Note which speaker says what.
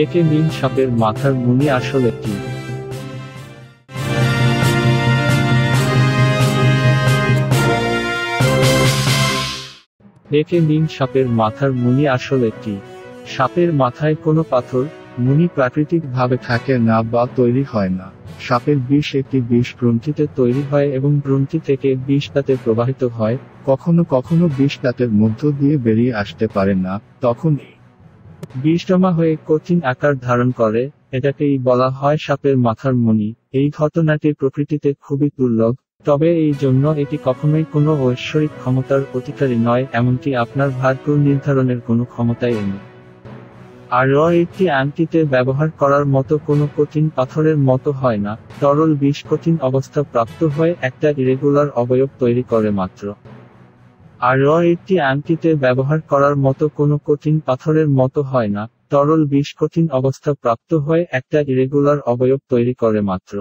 Speaker 1: একে নিন সাপের মাথার মুনি আসলে কি। একে নিন সাপের মাথার মুনি আসলে কি। সাপের মাথায় কোনো পাথর, মুনি প্রাকৃতিকভাবে থাকে না বা তৈরি হয় না। সাপের বিষ একটি বিষ গ্রন্থিতে তৈরি হয় এবং গ্রন্থি থেকে বিষ দাঁতে প্রবাহিত হয়, কখনো কখনো বিষ দাঁতের মধ্য দিয়ে বেরিয়ে আসতে পারে না, তখনই। বিষ জমা হয়ে কঠিন আকার ধারণ করে, এটাকেই বলা হয় সাপের মাথার মণি। এই ঘটনাটি প্রকৃতিতে খুবই দুর্লভ, তবে এই জন্য এটি কখনোই কোনো ঐশ্বরিক ক্ষমতার অধিকারী নয়, এমনকি আপনার ভাগ্য নির্ধারণের কোনো ক্ষমতাই নেই আর একটি আংটিতে ব্যবহার করার মতো কোনো কঠিন পাথরের মতো হয় না, তরল বিষ কঠিন অবস্থা প্রাপ্ত হয়ে একটা ইরেগুলার অবয়ব তৈরি করে মাত্র। আর র একটি আংটিতে ব্যবহার করার মতো কোনো কঠিন পাথরের মতো হয় না। তরল বিষ কঠিন অবস্থা প্রাপ্ত হয়ে, একটা ইরেগুলার অবয়ব তৈরি করে মাত্র।